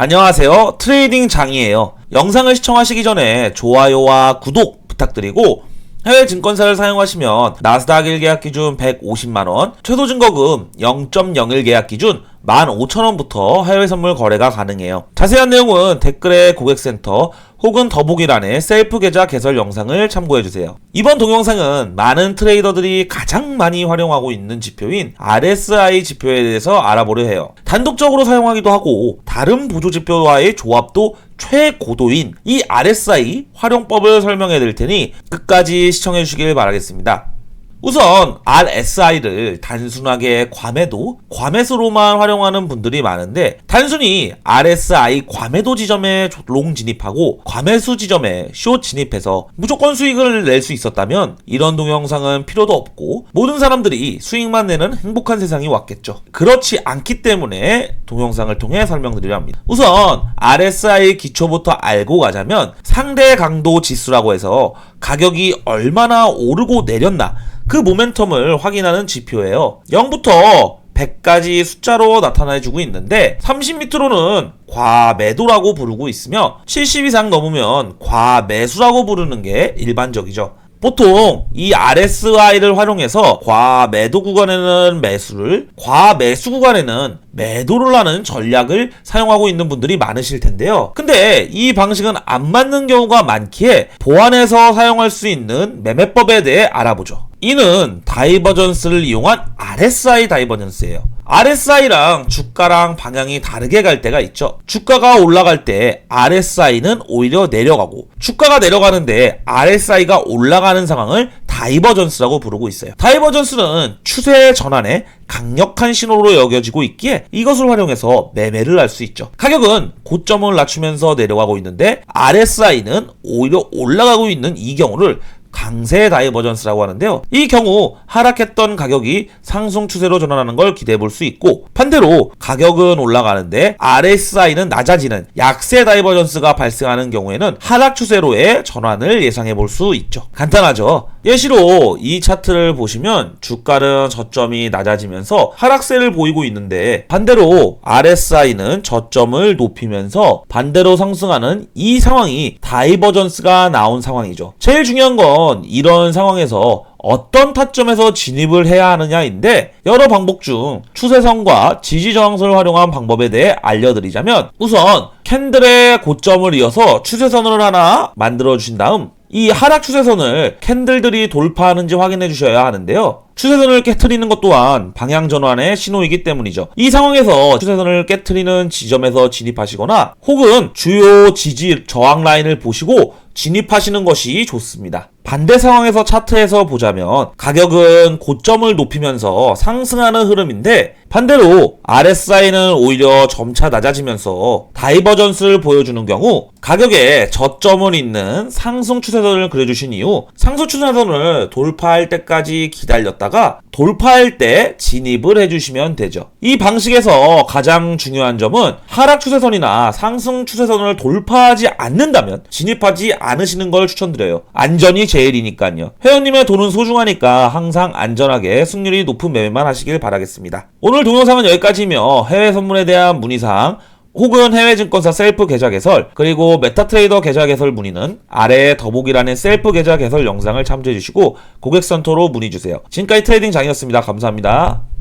안녕하세요. 트레이딩 장이에요. 영상을 시청하시기 전에 좋아요와 구독 부탁드리고 해외 증권사를 사용하시면 나스닥 1계약 기준 150만원, 최소 증거금 0.01 계약 기준 15,000원부터 해외 선물 거래가 가능해요. 자세한 내용은 댓글에 고객센터 혹은 더보기란에 셀프 계좌 개설 영상을 참고해주세요. 이번 동영상은 많은 트레이더들이 가장 많이 활용하고 있는 지표인 RSI 지표에 대해서 알아보려 해요. 단독적으로 사용하기도 하고 다른 보조 지표와의 조합도 최고도인 이 RSI 활용법을 설명해 드릴 테니 끝까지 시청해 주시길 바라겠습니다. 우선 RSI를 단순하게 과매도, 과매수로만 활용하는 분들이 많은데 단순히 RSI 과매도 지점에 롱 진입하고 과매수 지점에 숏 진입해서 무조건 수익을 낼 수 있었다면 이런 동영상은 필요도 없고 모든 사람들이 수익만 내는 행복한 세상이 왔겠죠. 그렇지 않기 때문에 동영상을 통해 설명드리려 합니다. 우선 RSI 기초부터 알고 가자면 상대 강도 지수라고 해서 가격이 얼마나 오르고 내렸나 그 모멘텀을 확인하는 지표예요. 0부터 100까지 숫자로 나타내주고 있는데 30 밑으로는 과매도라고 부르고 있으며 70 이상 넘으면 과매수라고 부르는 게 일반적이죠. 보통 이 RSI를 활용해서 과매도 구간에는 매수를, 과매수 구간에는 매도를 하는 전략을 사용하고 있는 분들이 많으실 텐데요. 근데 이 방식은 안 맞는 경우가 많기에 보완해서 사용할 수 있는 매매법에 대해 알아보죠. 이는 다이버전스를 이용한 RSI 다이버전스예요. RSI랑 주가랑 방향이 다르게 갈 때가 있죠. 주가가 올라갈 때 RSI는 오히려 내려가고 주가가 내려가는데 RSI가 올라가는 상황을 다이버전스라고 부르고 있어요. 다이버전스는 추세 전환에 강력한 신호로 여겨지고 있기에 이것을 활용해서 매매를 할 수 있죠. 가격은 고점을 낮추면서 내려가고 있는데 RSI는 오히려 올라가고 있는 이 경우를 강세 다이 버전스라고 하는데요. 이 경우 하락했던 가격이 상승 추세로 전환하는 걸 기대해 볼 수 있고 반대로 가격은 올라가는데 RSI는 낮아지는 약세 다이버전스가 발생하는 경우에는 하락 추세로의 전환을 예상해 볼 수 있죠. 간단하죠. 예시로 이 차트를 보시면 주가는 저점이 낮아지면서 하락세를 보이고 있는데 반대로 RSI는 저점을 높이면서 반대로 상승하는 이 상황이 다이버전스가 나온 상황이죠. 제일 중요한 건 이런 상황에서 어떤 타점에서 진입을 해야 하느냐인데 여러 방법 중 추세선과 지지 저항선을 활용한 방법에 대해 알려드리자면 우선 캔들의 고점을 이어서 추세선을 하나 만들어 주신 다음 이 하락 추세선을 캔들들이 돌파하는지 확인해 주셔야 하는데요. 추세선을 깨트리는 것 또한 방향 전환의 신호이기 때문이죠. 이 상황에서 추세선을 깨트리는 지점에서 진입하시거나 혹은 주요 지지 저항 라인을 보시고 진입하시는 것이 좋습니다. 반대 상황에서 차트에서 보자면 가격은 고점을 높이면서 상승하는 흐름인데 반대로 RSI는 오히려 점차 낮아지면서 다이버전스를 보여주는 경우 가격에 저점을 잇는 상승 추세선을 그려주신 이후 상승 추세선을 돌파할 때까지 기다렸다가 돌파할 때 진입을 해주시면 되죠. 이 방식에서 가장 중요한 점은 하락 추세선이나 상승 추세선을 돌파하지 않는다면 진입하지 않으시는 걸 추천드려요. 안전이 제 일이니까요. 회원님의 돈은 소중하니까 항상 안전하게 승률이 높은 매매만 하시길 바라겠습니다. 오늘 동영상은 여기까지이며 해외 선물에 대한 문의사항 혹은 해외 증권사 셀프 계좌 개설 그리고 메타트레이더 계좌 개설 문의는 아래 더보기란의 셀프 계좌 개설 영상을 참조해 주시고 고객센터로 문의 주세요. 지금까지 트레이딩 장이었습니다. 감사합니다.